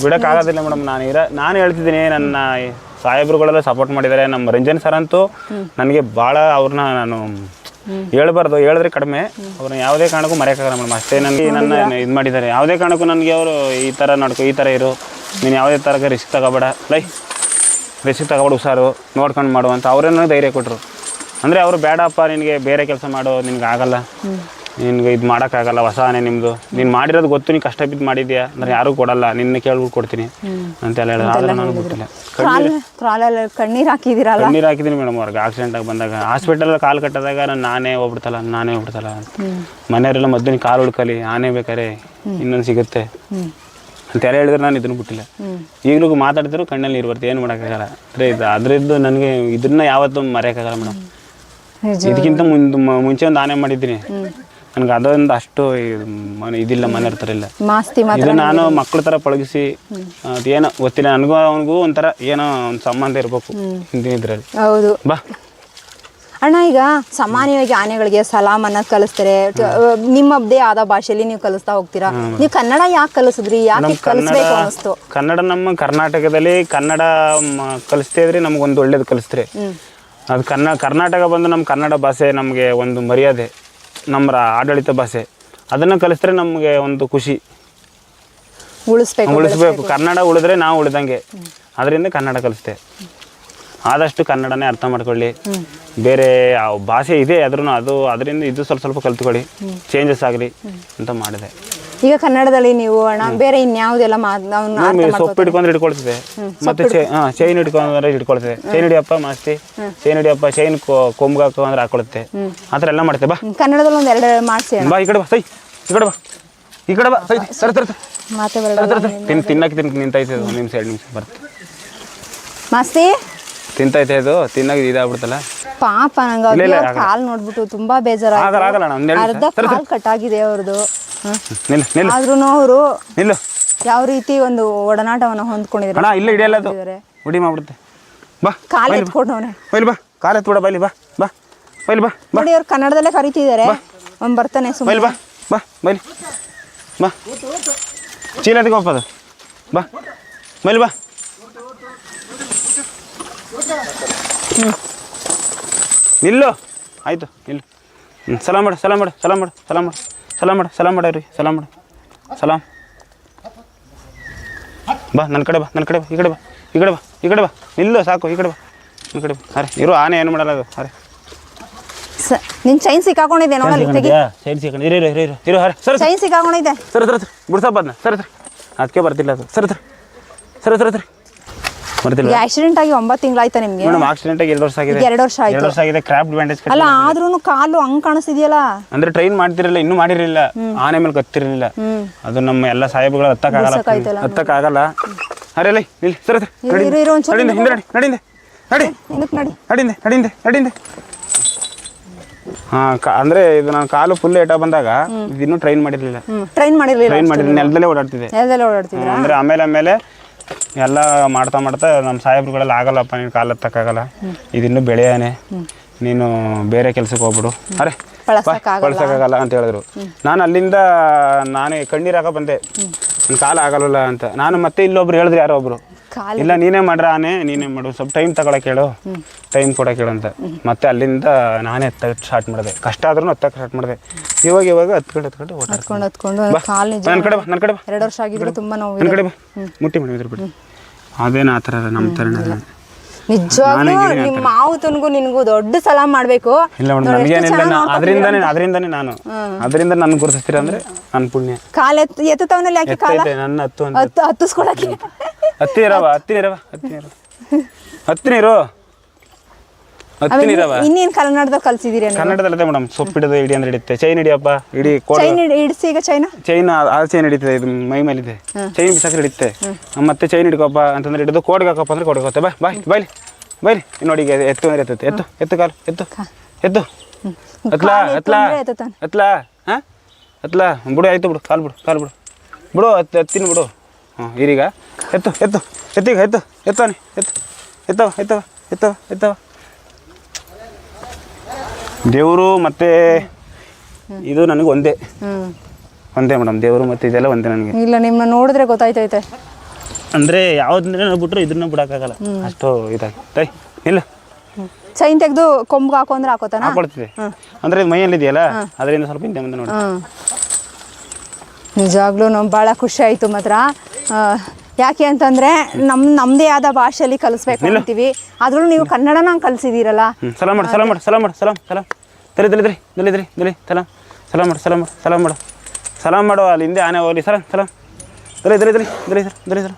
ಬಿಡೋಕ್ಕಾಗೋದಿಲ್ಲ ಮೇಡಮ್ ನಾನು ಇರ ನಾನು ಹೇಳ್ತಿದ್ದೀನಿ ನನ್ನ ಸಾಹೇಬ್ರುಗಳೆಲ್ಲ ಸಪೋರ್ಟ್ ಮಾಡಿದ್ದಾರೆ. ನಮ್ಮ ರಂಜನ್ ಸರ್ ಅಂತೂ ನನಗೆ ಭಾಳ ಅವ್ರನ್ನ ನಾನು ಹೇಳ್ಬಾರ್ದು ಹೇಳಿದ್ರೆ ಕಡಿಮೆ. ಅವ್ರನ್ನ ಯಾವುದೇ ಕಾರಣಕ್ಕೂ ಮರೆಯೋಕ್ಕಾಗಲ್ಲ ಮೇಡಮ್. ಅಷ್ಟೇ ನನಗೆ ನನ್ನ ಇದು ಮಾಡಿದ್ದಾರೆ. ಯಾವುದೇ ಕಾರಣಕ್ಕೂ ನನಗೆ ಅವರು ಈ ಥರ ನಡ್ಕೊ ಈ ಥರ ಇರು. ನೀನು ಯಾವುದೇ ಥರಕ್ಕೆ ರಿಸ್ಕ್ ತಗೋಬೇಡ. ಲೈ. ರಿಸ್ಕ್ ತಗೊಬಿಡು ಸಾರು ನೋಡ್ಕೊಂಡು ಮಾಡು ಅಂತ ಅವ್ರೇನ ಧೈರ್ಯ ಕೊಟ್ಟರು ಅಂದರೆ ಅವರು ಬೇಡಪ್ಪ ನಿನಗೆ ಬೇರೆ ಕೆಲಸ ಮಾಡು ನಿನಗೆ ಆಗಲ್ಲ. ನಿನ್ಗೆ ಇದು ಮಾಡೋಕ್ಕಾಗಲ್ಲ ಹೊಸ ಆನೆ ನಿಮ್ಮದು ನೀನು ಮಾಡಿರೋದು ಗೊತ್ತು ನೀನು ಕಷ್ಟ ಬಿದ್ದು ಮಾಡಿದ್ಯಾ? ಅಂದ್ರೆ ಯಾರೂ ಕೊಡಲ್ಲ ನಿನ್ನ ಕೇಳ್ಬಿಟ್ಟು ಕೊಡ್ತೀನಿ ಅಂತೆಲ್ಲ ಹೇಳಿದ್ರು ಆದ್ರೆ ನಾನು ಬಿಟ್ಟಿಲ್ಲ ಕ್ರಾಲ್ ಕಣ್ಣೀರು ಹಾಕಿದಿರಲ್ಲ? ಕಣ್ಣೀರು ಹಾಕಿದ್ದೀನಿ ಮೇಡಮ್ ಅವ್ರಿಗೆ. ಆಕ್ಸಿಡೆಂಟ್ ಆಗಿ ಬಂದಾಗ. ಹಾಸ್ಪಿಟಲ್ ಕಾಲು ಕಟ್ಟದಾಗ ನಾನು ನಾನೇ ಹೋಗ್ಬಿಡ್ತಲ್ಲ ನಾನೇ ಹೋಗ್ಬಿಡ್ತಲ್ಲ ಅಂತ. ಮನೆಯವರೆಲ್ಲ ಮೊದಲು ನೀನು ಕಾಲು ಹುಡ್ಕಲಿ ಆನೆ ಬೇಕಾರೆ ಇನ್ನೊಂದು ಸಿಗುತ್ತೆ. ಅಂತ ಎಲ್ಲ ಹೇಳಿದ್ರೆ ನಾನು ಇದನ್ನು ಬಿಟ್ಟಿಲ್ಲ. ಈಗಲೂ ಮಾತಾಡ್ತಿದ್ರು ಕಣ್ಣಲ್ಲಿ ನೀರು ಬರ್ತೀವಿ ಏನು ಮಾಡೋಕ್ಕಾಗಲ್ಲ. ಅಂದರೆ ಇದು ಅದರದ್ದು ನನಗೆ ಇದನ್ನ ಯಾವತ್ತೂ ಮರೆಯೋಕ್ಕಾಗಲ್ಲ ಮೇಡಮ್. ಇದಕ್ಕಿಂತ ಮುಂದೆ ಮುಂಚೆ ಒಂದು ಆನೆ ಮಾಡಿದ್ದೀನಿ. ನನಗೆ ಅದೊಂದು ಅಷ್ಟು ಇದಿಲ್ಲ ಮನೆ ಇರ್ತಾರಿಲ್ಲ ಇಲ್ಲ. ಇದು ನಾನು ಮಕ್ಳ ಥರ ಪಳಗಿಸಿ ಅದೇನೋ ಗೊತ್ತಿಲ್ಲ ನನಗೂ ಅವನಿಗೂ ಒಂಥರ ಏನೋ ಒಂದು ಸಂಬಂಧ ಇರಬೇಕು ಹಿಂದಿನ ಇದರಲ್ಲಿ. ಹೌದು. ಬಾ. ಅಣ್ಣ ಈಗ ಸಾಮಾನ್ಯವಾಗಿ ಆನೆಗಳಿಗೆ ಸಲಾಮ್ ಅನ್ನೋದು ಕಲಿಸ್ತಾರೆ ನಿಮ್ಮದೇ ಆದ ಭಾಷೆಯಲ್ಲಿ ನೀವು ಕಲಿಸ್ತಾ ಹೋಗ್ತೀರಾ? ನೀವು ಕನ್ನಡ ಯಾಕೆ ಕಲಿಸಿದ್ರಿ? ಯಾಕೆ ಕಲಿಸ್ಬೇಕು ಕನ್ನಡ ಅನಿಸ್ತು ಕನ್ನಡ ನಮ್ಮ ಕರ್ನಾಟಕದಲ್ಲಿ ಕನ್ನಡ ಕಲಿಸ್ತಿದ್ರಿ ಕಲಿಸ್ತಾ ಇದ್ರೆ ನಮಗೊಂದು ಒಳ್ಳೇದು ಕಲಿಸ್ತ್ರಿ. ಅದು ಕನ್ನ ಕರ್ನಾಟಕ ಬಂದು ನಮ್ಮ ಕನ್ನಡ ಭಾಷೆ ನಮಗೆ ಒಂದು ಮರ್ಯಾದೆ. ನಮ್ಮ ಆಡಳಿತ ಭಾಷೆ. ಅದನ್ನು ಕಲಿಸಿದ್ರೆ ನಮಗೆ ಒಂದು ಖುಷಿ. ಉಳಿಸ್ಬೇಕು ಉಳಿಸ್ಬೇಕು. ಕನ್ನಡ ಉಳಿದ್ರೆ ನಾವು ಉಳಿದಂಗೆ. ಅದರಿಂದ ಕನ್ನಡ ಕಲಿಸ್ತೆ. ಆದಷ್ಟು ಕನ್ನಡನೇ ಅರ್ಥ ಮಾಡ್ಕೊಳ್ಳಿ. ಬೇರೆ ಯಾವ ಭಾಷೆ ಇದೆ ಆದ್ರೂ ಅದು ಅದರಿಂದ ಇದು ಸ್ವಲ್ಪ ಸ್ವಲ್ಪ ಕಲ್ತ್ಕೊಳ್ಳಿ. ಚೇಂಜಸ್ ಆಗಲಿ ಅಂತ ಮಾಡಿದೆ. ಈಗ ಕನ್ನಡದಲ್ಲಿ ನೀವು ಅಣ್ಣ ಬೇರೆ ಇನ್ಯಾವುದೆಲ್ಲ ಸೊಪ್ಪು ಹಿಡ್ಕೊಂಡ್ರೆ ಹಿಡ್ಕೊಳ್ತದೆ. ಮತ್ತೆ ಚೈನ್ ಹಿಡ್ಕೊಂಡ್ರೆ ಹಿಡ್ಕೊಳ್ತಿದೆ. ಚೈನ್ ಹಿಡಿಯಪ್ಪ ಮಾಸ್ತಿ. ಚೈನ್ ಹಿಡಿಯಪ್ಪ ಚೈನ್ ಕೊಂಬ್ಗೆ ಹಾಕೋ ಅಂದ್ರೆ ಹಾಕೊಳುತ್ತೆ. ಆ ಥರ ಎಲ್ಲ ಮಾಡ್ತೇವೆ ಬಾ. ಕನ್ನಡದಲ್ಲಿ ಒಂದು ಎರಡು ಮಾಡಿಸಿ ಬಾ ಈ ಕಡೆ ಬಾ ಸೈ. ಈ ಕಡೆ ಬಾ. ಈ ಕಡೆ ಬಾ ಸೈ. ಸರಿ ಸರಿ ತಿನ್ ತಿನ್ನಕ್ಕೆ ತಿನ್ ನಿಂತೈತೆ ನಿಮಿಷ ಎರಡು ನಿಮಿಷ ಬರುತ್ತೆ ಮಾಸ್ತಿ? ತಿಂತೈತೆ ಅದು ತಿನ್ನಾಗ ಇದಾಗ್ಬಿಡ್ತಲ್ಲ. ಪಾಪ ನಂಗೆ ಇಲ್ಲ, ಇಲ್ಲ, ಅವ್ರ ಆಗಲ್ಲ. ಕಾಲ್ ನೋಡ್ಬಿಟ್ಟು ತುಂಬಾ ಆಗಲ್ಲ ಬೇಜಾರಾಯ್ತು ಆಗಲ್ಲ ಅಣ್ಣ ಒಂದೆರಡು ಅರ್ಧ ಕಾಲ್ ಕಟ್ಟಾಗಿದೆ ಅವ್ರದ್ದು ನಿಲ್ಲು ನಿಲ್ಲು. ಆದ್ರೂ ಅವರು ನಿಲ್ಲು. ಯಾವ ರೀತಿ ಒಂದು ಒಡನಾಟವನ್ನು ಹೊಂದ್ಕೊಂಡಿದ್ದಾರೆ ಅಣ್ಣ ಇಲ್ಲ ಹಿಡಿಯಲ್ಲ ಅದು. ಹುಡಿ ಮಾಡ್ಬಿಡುತ್ತೆ. ಬಾ ಕಾಲ್ ಬೈಲಿ ಬಾ. ಬೈಲಿ ಬಾ ಕಾಲು ಎತ್ಬಿಡ ಬೈಲಿ ಬಾ. ಬಾ ಬೈಲಿ ಬಾ ಬಾ. ನೋಡಿ ಅವ್ರು ಕನ್ನಡದಲ್ಲೇ ಕರಿತಿದ್ದಾರೆ. ಅವ್ನು ಬರ್ತಾನೆ ಬೈಲಿ ಸುಮ್ಮನೆ ಬಾ ಬಾ ಬೈಲಿ. ಬಾ. ಚೀಲ ಎತ್ಕೊಪ್ಪ ಅದು. ಬಾ. ಬೈಲಿ ಬಾ. ನಿಲ್ಲು. ಆಯಿತು ನಿಲ್ಲು. ಹ್ಞೂ ಸಲಾಮ್ ಮಾಡು ಸಲಾಮ್ ಮಾಡು ಸಲಾಮ್ ಮಾಡು ಸಲಾಮ್ ಮಾಡು ಸಲಾಮ್ ಮಾಡು ಸಲಾಮ್ ಮಾಡ್ರಿ ಸಲಾಮ್ ಮಾಡು. ಸಲಾಮ್ ಬಾ ನನ್ನ ಕಡೆ ಬಾ ನನ್ನ ಕಡೆ ಬಾ ಈ ಕಡೆ ಬಾ ಈ ಕಡೆ ಬಾ ಈ ಕಡೆ ಬಾ. ನಿಲ್ಲು ಸಾಕು ಈ ಕಡೆ ಬಾ. ಈ ಕಡೆ ಬಾ. ಅರೆ ಇರು ಆನೆ ಏನು ಮಾಡಲ್ಲ ಅದು. ಅರೆ. ಸ- ನಿನ್ ಚೈನ್ ಸಿಕ್ಕಾಕೊಂಡಿದೆ ನೋಡಲ್ಲಿ ತೆಗಿ? ಸೈಡ್ ಸಿಕ್ಕಂಡು ಇರು ಇರು ಇರು ಇರು ಅರೆ ಸರ್ ಚೈನ್ ಸಿಕ್ಕಾಕೊಂಡಿದೆ ಸರ್ ಸರ್ ಸರ್ ಬಿಡ್ಸಪ್ಪ ಅದನ್ನ. Sir sir. ಅದಕ್ಕೆ ಬರ್ತಿಲ್ಲ ಅದು. Sir sir. ಸರ್ ಸರ್ ಸರಿ. ಬರ್ತಿಲ್ಲ ಈಗ ಆಕ್ಸಿಡೆಂಟ್ ಆಗಿ ಒಂಬತ್ತು ತಿಂಗಳಾಯ್ತಾ ನಿಮಗೆ? ಮೇಡಮ್ ಆಕ್ಸಿಡೆಂಟ್ ಆಗಿ ಎರಡು ವರ್ಷ ಆಗಿದೆ. ಎರಡು ವರ್ಷ ಆಯ್ತು. ಎರಡು ವರ್ಷ ಆಗಿದೆ ಕ್ರಾಫ್ಟ್ ಬ್ಯಾಂಡೇಜ್ ಅಲ್ಲ ಆದ್ರೂ ಕಾಲು ಹಂಗ್ ಕಾಣಿಸ್ತಿದೆಯಲ್ಲ? ಅಂದ್ರೆ ಟ್ರೈನ್ ಮಾಡ್ತಿರಲಿಲ್ಲ ಇನ್ನೂ ಮಾಡಿರಲಿಲ್ಲ. ಆನೆ ಮೇಲೆ ಕತ್ತಿರಲಿಲ್ಲ. ಅದು ನಮ್ಮ ಎಲ್ಲ ಸಾಹೇಬಗಳು ಹತ್ತಕ್ಕಾಗಲ್ಲ. ಹತ್ತಕ್ಕಾಗಲ್ಲ. ಅರೆ ಅಲ್ಲಿ ಇಲ್ಲಿ ಸರಿ ನಡಿಂದೆ ಹಿಂದೆ ನಡಿ ನಡಿಂದೆ ನಡಿ. ನಡಿಂದೆ ನಡಿಂದೆ ನಡಿಂದೆ ಹಾಂ ಅಂದರೆ ಇದು ನಾನು ಕಾಲು ಫುಲ್ ಏಟ ಬಂದಾಗ ಇನ್ನೂ ಟ್ರೈನ್ ಮಾಡಿರಲಿಲ್ಲ. ಟ್ರೈನ್ ಮಾಡಿರ್ಲಿಲ್ಲ ಟ್ರೈನ್ ಮಾಡಿರಲಿಲ್ಲ ನೆಲದಲ್ಲೇ ಓಡಾಡ್ತಿದೆ ನೆಲದಲ್ಲೇ ಓಡಾಡ್ತಿದ್ರ? ಅಂದರೆ ಆಮೇಲೆ ಆಮೇಲೆ ಎಲ್ಲ ಮಾಡ್ತಾ ಮಾಡ್ತಾ ನಮ್ಮ ಸಾಹೇಬ್ರುಗಳೆಲ್ಲ ಆಗಲ್ಲಪ್ಪ ನೀನು ಕಾಲ ಹತ್ತಕ್ಕಾಗಲ್ಲ ಇದಿನ್ನೂ ಬೆಳೆಯಾನೆ. ನೀನು ಬೇರೆ ಕೆಲ್ಸಕ್ಕೆ ಹೋಗ್ಬಿಡು. ಅರೆ ಕಳ್ಸಕ್ಕಾಗಲ್ಲ ಬಳಸೋಕ್ಕಾಗಲ್ಲ ಅಂತ ಹೇಳಿದ್ರು. ನಾನು ಅಲ್ಲಿಂದ ನಾನೇ ಕಣ್ಣೀರಾಗ ಬಂದೆ. ನನ್ನ ಕಾಲು ಆಗಲ್ಲ ಅಂತ. ನಾನು ಮತ್ತೆ ಇಲ್ಲೊಬ್ರು ಹೇಳಿದ್ರು ಯಾರೋ ಒಬ್ರು. ಕಾಲು. ಇಲ್ಲ ನೀನೇ ಮಾಡ್ರ ಆನೆ ನೀನೇ ಮಾಡು. ಸ್ವಲ್ಪ ಟೈಮ್ ತಗೊಳಕ್ಕೆ ಹೇಳು. ಟೈಮ್ ಕೊಡಕ್ಕೆ ಹೇಳು ಅಂತ. ಮತ್ತೆ ಅಲ್ಲಿಂದ ನಾನೇ ಹತ್ತ ಸ್ಟಾರ್ಟ್ ಮಾಡಿದೆ. ಕಷ್ಟ ಆದ್ರೂ ಹತ್ತಕ್ಕೆ ಸ್ಟಾರ್ಟ್ ಮಾಡಿದೆ. ಇವಾಗ ಇವಾಗ ಹತ್ಕೊಂಡು ಹತ್ಕೊಂಡು ಹತ್ಕೊಂಡು ಹತ್ಕೊಂಡು ಕಾಲು ನನ್ನ ಕಡೆ ಬಾ ನನ್ನ ಕಡೆ ಬಾ. ಎರಡು ವರ್ಷ ಆಗಿದ್ರು ತುಂಬಾ ನೋವು ನನ್ನ ಕಡೆ ಬಾ. ಮುಟ್ಟಿ ಮಾಡಿ ಇದ್ರ ಬಿಡಿ ಅದೇನು ಆ ಥರ ನಮ್ಮ ಥರ ನಿಜವಾಗ್ಲೂ ನಿಮ್ಮ ಮಾವುತನ್ಗೂ ನಿನಗೂ ದೊಡ್ಡ ಸಲಾಮ್ ಮಾಡ್ಬೇಕು. ಇಲ್ಲ ಅದರಿಂದನೇ ಅದರಿಂದನೇ ನಾನು. ಅದರಿಂದ ನನ್ ಗುರುತಿಸ್ತೀರ ಅಂದ್ರೆ ನನ್ನ ಪುಣ್ಯ. ಕಾಲ್ ಎತ್ತು ಎತ್ತುತ್ತವನಲ್ಲಿ ಯಾಕೆ ಕಾಲ? ನನ್ನ ಹತ್ತು ಹತ್ತಿಸ್ಕೊಳಕ್ಕೆ. ಹತ್ತಿ ಇರವ ಹತ್ತಿರ ಹತ್ತಿನೀರು ಹತ್ತಿನೀರವ ಹತ್ತಿ ಹತ್ತಿ ಇನ್ನೇನ್ ಕನ್ನಡದಲ್ಲಿ ಕಲ್ಸಿದೀರಿ ಕನ್ನಡದಲ್ಲದೆ ಮೇಡಮ್ ಸೊಪ್ಪು ಹಿಡಿದು ಇಡಿ ಅಂದ್ರೆ ಹಿಡಿಯುತ್ತೆ. ಚೈನ್ ಹಿಡಿಯಪ್ಪ ಇಡಿ ಚೈನ್ ಹಿಡಿಸಿ ಈಗ ಚೈನಾ? ಚೈನ್ ಆ ಚೈನ್ ಹಿಡಿತದೆ ಇದು ಮೈ ಮೇಲಿದೆ. ಚೈನ್ ಬಿಸಾಕಿ ಹಿಡಿಯುತ್ತೆ. ಮತ್ತೆ ಚೈನ್ ಹಿಡ್ಕೊಪ್ಪ ಅಂತಂದ್ರೆ ಹಿಡಿದು ಕೋಡ್ಗೆ ಹಾಕಪ್ಪ ಅಂದ್ರೆ ಕೊಡ್ಕೋತೆ ಬಾ ಬಾಯ್ ಬಾಯ್ಲಿ ಬೈಲಿ ನೋಡಿ ಈಗ ಎತ್ತು ಅಂದ್ರೆ ಎತ್ತುತ್ತೆ. ಎತ್ತು ಎತ್ತು ಕಾಲು ಎತ್ತು. ಎತ್ತು. ಅಂದ್ರೆ ಎತ್ತುತ್ತಾನೆ. ಎತ್ಲಾ ಹಾಂ? ಎತ್ಲಾ ಬಿಡು ಆಯ್ತು ಬಿಡು ಕಾಲು ಬಿಡು ಕಾಲು ಬಿಡು. ಬಿಡು ಎತ್ತು ಎತ್ತಿನ ಬಿಡು. ಹಾಂ ಇರೀಗ ಎತ್ತು ಎತ್ತು ಎತ್ತೀಗ ಎತ್ತು ಎತ್ತಾನೆ ಎತ್ತು. ಎತ್ತವ ಎತ್ತವ ಎತ್ತವ ಎತ್ತವ ದೇವರು ಮತ್ತೆ ಇದು ನನಗೆ ಒಂದೇ. ಒಂದೇ ಮೇಡಮ್ ದೇವರು ಮತ್ತು ಇದೆಲ್ಲ ಒಂದೇ ನನಗೆ. ಇಲ್ಲ ನಿಮ್ಮ ನೋಡಿದ್ರೆ ಗೊತ್ತಾಯ್ತೈತೆ. ಅಂದರೆ ಯಾವ್ದನ್ನ ಬಿಟ್ಟರು ಇದನ್ನ ಬಿಡೋಕ್ಕಾಗಲ್ಲ. ಅಷ್ಟು ಇದಾಗಿ. ತೈ ಇಲ್ಲ ಚೈನ್ ತೆಗೆದು ಕೊಂಬ್ಗೆ ಹಾಕೋ ಅಂದ್ರೆ ಹಾಕೋತಾನ? ಹಾಕೊಳ್ತಿದೆ ಅಂದರೆ ಇದು ಮೈಯಲ್ಲಿ ಇದೆಯಲ್ಲ ಅದರಿಂದ ಸ್ವಲ್ಪ ಹಿಂದೆ ಮುಂದೆ ನೋಡಿ. ನಿಜಾಗ್ಲೂ ನಿಜವಾಗ್ಲೂ ನಮ್ಗೆ ಭಾಳ ಖುಷಿ ಆಯಿತು ಮಾತ್ರ. ಯಾಕೆ ಅಂತಂದ್ರೆ ನಮ್ ನಮ್ದೇ ಆದ ಭಾಷೆಯಲ್ಲಿ ಕಲಿಸ್ಬೇಕು ಅಂತೀವಿ ಅದ್ರಲ್ಲೂ ನೀವು ಕನ್ನಡನ ಕಲಿಸಿದೀರಲ್ಲ ಸಲಾಮ್ ಮಾಡಿ ಸಲಾಮ್ ಮಾಡಿ ಸಲಾಮ್ ಮಾಡಿ ಸಲಾಮ್ ಸಲಾಮ್ ತಲೆ ತಲೆ ತಲೆ ತಲೆ ತಲೆ ತಲೆ ಸಲಾಮ್ ಮಾಡು ಸಲಾಮ್ ಮಾಡು ಸಲಾಮ್ ಮಾಡು ಸಲಾಮ್ ಮಾಡು ಅಲ್ಲಿ ಹಿಂದೆ ಆನೆ ಹೋಗ್ಲಿ ಸಲಾಮ್ ಸಲಾಮ್ ತಲೆ ತಲೆ ತಲೆ ತಲೆ ಸರ್ ತಲೆ ಸರ್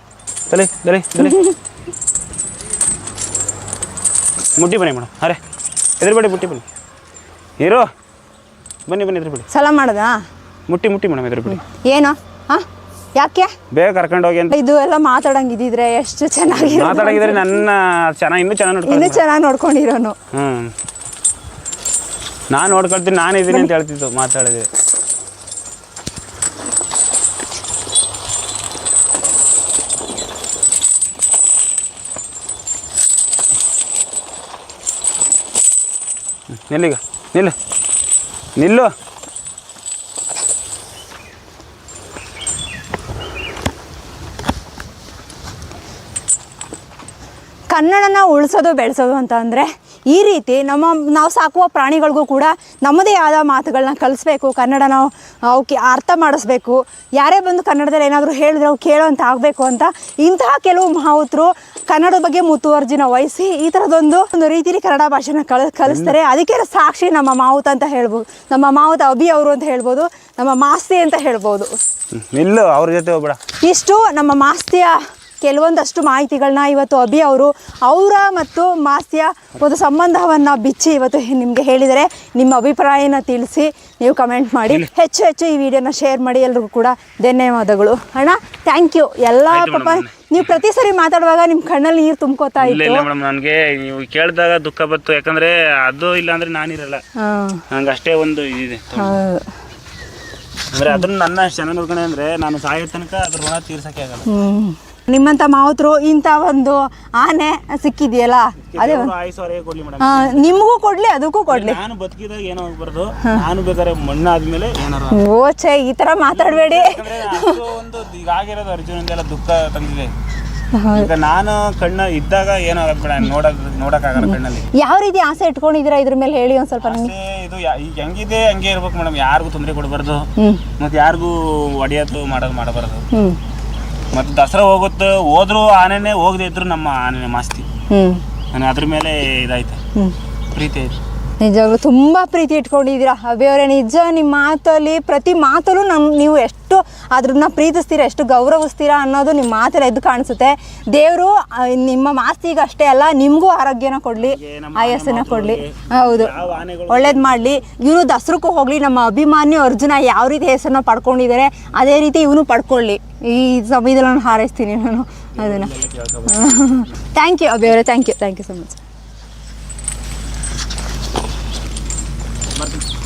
ತಲೆ ತಲೆ ತಲೆ ಮುಟ್ಟಿ ಬನ್ನಿ ಮೇಡಮ್ ಅರೆ ಎದುರುಬೇಡಿ ಮುಟ್ಟಿ ಬನ್ನಿ ಏರೋ ಬನ್ನಿ ಬನ್ನಿ ಎದುರುಬೇಡಿ ಸಲಾಮ್ ಮಾಡೋದಾ ಮುಟ್ಟಿ ಮುಟ್ಟಿ ಮೇಡಮ್ ಎದುರುಬೇಡಿ ಏನು ಹಾಂ ಯಾಕೆ? ಬೇಗ ಕರ್ಕೊಂಡು ಹೋಗಿ ಅಂತ. ಇದು ಎಲ್ಲ ಮಾತಾಡಂಗಿದ್ರೆ ಎಷ್ಟು ಚೆನ್ನಾಗಿ ಮಾತಾಡಿದ್ರೆ ನನ್ನ ಚೆನ್ನಾಗಿ ಇನ್ನೂ ಚೆನ್ನಾಗಿ ಇನ್ನೂ ನೋಡ್ಕೊಂಡು ಚೆನ್ನಾಗಿ ನೋಡ್ಕೊಂಡಿರೋನು. ಹ್ಞೂ ನಾನು ನೋಡ್ಕೊಳ್ತೀನಿ ನಾನು ಇದ್ದೀನಿ ಅಂತ ಹೇಳ್ತಿದ್ದು ಮಾತಾಡಿದೆ. ನಿಲ್ಲೀಗ. ನಿಲ್ಲು. ನಿಲ್ಲು. ಕನ್ನಡನ ಉಳಿಸೋದು ಬೆಳೆಸೋದು ಅಂತ ಅಂದರೆ ಈ ರೀತಿ ನಮ್ಮ ನಾವು ಸಾಕುವ ಪ್ರಾಣಿಗಳಿಗೂ ಕೂಡ ನಮ್ಮದೇ ಆದ ಮಾತುಗಳನ್ನ ಕಲಿಸ್ಬೇಕು ಕನ್ನಡನ ನಾವು ಅವಕ್ಕೆ ಅರ್ಥ ಮಾಡಿಸ್ಬೇಕು. ಯಾರೇ ಬಂದು ಕನ್ನಡದಲ್ಲಿ ಏನಾದರೂ ಹೇಳಿದ್ರೆ ಅವು ಕೇಳೋವಂಥ ಆಗಬೇಕು ಅಂತ ಇಂತಹ ಕೆಲವು ಮಹಾವತರು ಕನ್ನಡದ ಬಗ್ಗೆ ಮುತುವರ್ಜಿನ ವಹಿಸಿ ಈ ಥರದೊಂದು ಒಂದು ರೀತಿಯಲ್ಲಿ ಕನ್ನಡ ಭಾಷೆನ ಕಲ ಕಲಿಸ್ತಾರೆ. ಅದಕ್ಕೆ ಸಾಕ್ಷಿ ನಮ್ಮ ಮಾವುತ ಅಂತ ಹೇಳ್ಬೋದು. ನಮ್ಮ ಮಾವುತ ಅಭಿ ಅವರು ಅಂತ ಹೇಳ್ಬೋದು. ನಮ್ಮ ಮಾಸ್ತಿ ಅಂತ ಹೇಳ್ಬೋದು. ಇಲ್ಲ ಅವ್ರ ಜೊತೆ ಹೋಗ್ಬೇಡ. ಇಷ್ಟು ನಮ್ಮ ಮಾಸ್ತಿಯ ಕೆಲವೊಂದಷ್ಟು ಮಾಹಿತಿಗಳನ್ನ ಇವತ್ತು ಅಭಿ ಅವರು ಅವರ ಮತ್ತು ಮಾಸ್ತಿಯ ಒಂದು ಸಂಬಂಧವನ್ನು ಬಿಚ್ಚಿ ಇವತ್ತು ನಿಮಗೆ ಹೇಳಿದರೆ ನಿಮ್ಮ ಅಭಿಪ್ರಾಯನ ತಿಳಿಸಿ ನೀವು ಕಮೆಂಟ್ ಮಾಡಿ. ಹೆಚ್ಚು ಹೆಚ್ಚು ಈ ವಿಡಿಯೋನ ಶೇರ್ ಮಾಡಿ ಎಲ್ರಿಗೂ ಕೂಡ ಧನ್ಯವಾದಗಳು. ಅಣ್ಣ ಥ್ಯಾಂಕ್ ಯು ಎಲ್ಲ ಪಾಪ ನೀವು ಪ್ರತಿ ಸರಿ ಮಾತಾಡುವಾಗ ನಿಮ್ಮ ಕಣ್ಣಲ್ಲಿ ನೀರು ತುಂಬ್ಕೋತಾ ಇಲ್ಲ ಇತ್ತು. ಮೇಡಮ್ ನನಗೆ ನೀವು ಕೇಳಿದಾಗ ದುಃಖ ಬಂತು. ಯಾಕಂದ್ರೆ ಅದು ಇಲ್ಲ ಅಂದ್ರೆ ನಾನಿರಲ್ಲ ನಂಗೆ ಅಷ್ಟೇ ಒಂದು ಇದಿದೆ. ಹೌದು ಅಂದ್ರೆ ಅದನ್ನ ನನ್ನ ಚೆನ್ನಾಗಿ ನೋಡ್ಕೊಂಡೆ ಅಂದ್ರೆ ನಾನು ಸಾಯೋ ತನಕ ಅದ್ರ ಋಣ ತೀರ್ಸಕ್ಕೆ ಆಗಲ್ಲ. ನಿಮ್ಮಂಥ ಮಾವುತರು ಇಂತ ಒಂದು ಆನೆ ಸಿಕ್ಕಿದೆಯಲ್ಲ? ಅದೇ ನಿಮಗೂ ಕೊಡ್ಲಿ ಅದಕ್ಕೂ ಕೊಡ್ಲಿ. ನಾನು ಬದುಕಿದಾಗ ಏನೋ ಆಗ್ಬಾರ್ದು. ನಾನು ಬೇಕಾದ್ರೆ ಮಣ್ಣಾದ್ಮೇಲೆ ಓಚೆ ಈ ತರ ಮಾತಾಡಬೇಡಿ. ಒಂದು ಈಗ ಆಗಿರೋದು ಅರ್ಜುನಂದೆಲ್ಲ ದುಃಖ ತಂದಿದೆ. ಈಗ ನಾನು ಕಣ್ಣ ಇದ್ದಾಗ ಏನೋ ನೋಡಕ್ ನೋಡಕ್ಕಾಗಲ್ಲ ಕಣ್ಣಲ್ಲಿ. ಯಾವ ರೀತಿ ಆಸೆ ಇಟ್ಕೊಂಡಿದ್ದೀರಾ ಇದ್ರ ಮೇಲೆ ಹೇಳಿ ಒಂದ್ ಸ್ವಲ್ಪ ನಮ್ಗೆ? ಇದು ಈಗ ಹೆಂಗಿದೆ ಹಂಗೆ ಇರ್ಬೇಕು ಮೇಡಮ್. ಯಾರಿಗೂ ತೊಂದರೆ ಕೊಡಬಾರ್ದು. ಮತ್ತೆ ಯಾರಿಗೂ ಒಡೆಯೋದು ಮಾಡೋದು ಮಾಡಬಾರ್ದು. ಮತ್ತೆ ದಸರಾ ಹೋಗುತ್ತೆ ಹೋದ್ರು ಆನೆನೆ ಹೋಗದೆ ಇದ್ರು ನಮ್ಮ ಆನೆ ಮಾಸ್ತಿ. ಹ್ಮ್. ಅದ್ರ ಮೇಲೆ ಇದಾಯ್ತು. ಪ್ರೀತಿ ಐತೆ ನಿಜವಾಗ್ಲೂ ತುಂಬ ಪ್ರೀತಿ ಇಟ್ಕೊಂಡಿದ್ದೀರಾ. ಅಭಿಯವರೇ ನಿಜ ನಿಮ್ಮ ಮಾತಲ್ಲಿ ಪ್ರತಿ ಮಾತಲ್ಲೂ ನಮ್ಮ ನೀವು ಎಷ್ಟು ಅದ್ರನ್ನ ಪ್ರೀತಿಸ್ತೀರಾ ಎಷ್ಟು ಗೌರವಿಸ್ತೀರಾ ಅನ್ನೋದು ನಿಮ್ಮ ಮಾತಲ್ಲಿ ಎದ್ದು ಕಾಣಿಸುತ್ತೆ. ದೇವರು ನಿಮ್ಮ ಮಾಸ್ತಿಗೆ ಅಷ್ಟೇ ಅಲ್ಲ ನಿಮಗೂ ಆರೋಗ್ಯನ ಕೊಡಲಿ ಆಯಸ್ಸನ್ನ ಕೊಡಲಿ. ಹೌದು. ಒಳ್ಳೇದು ಮಾಡಲಿ. ಇವನು ದಸರಕ್ಕೂ ಹೋಗಲಿ ನಮ್ಮ ಅಭಿಮಾನಿ ಅರ್ಜುನ ಯಾವ ರೀತಿ ಹೆಸರನ್ನ ಪಡ್ಕೊಂಡಿದ್ದಾರೆ ಅದೇ ರೀತಿ ಇವನು ಪಡ್ಕೊಳ್ಳಿ. ಈ ಸಮಯದಲ್ಲಿ ನಾನು ಹಾರೈಸ್ತೀನಿ ನಾನು. ಅದನ್ನು. Thank you ಅಭಿಯವರೇ thank you thank you so much ಬರ್ತೀನಿ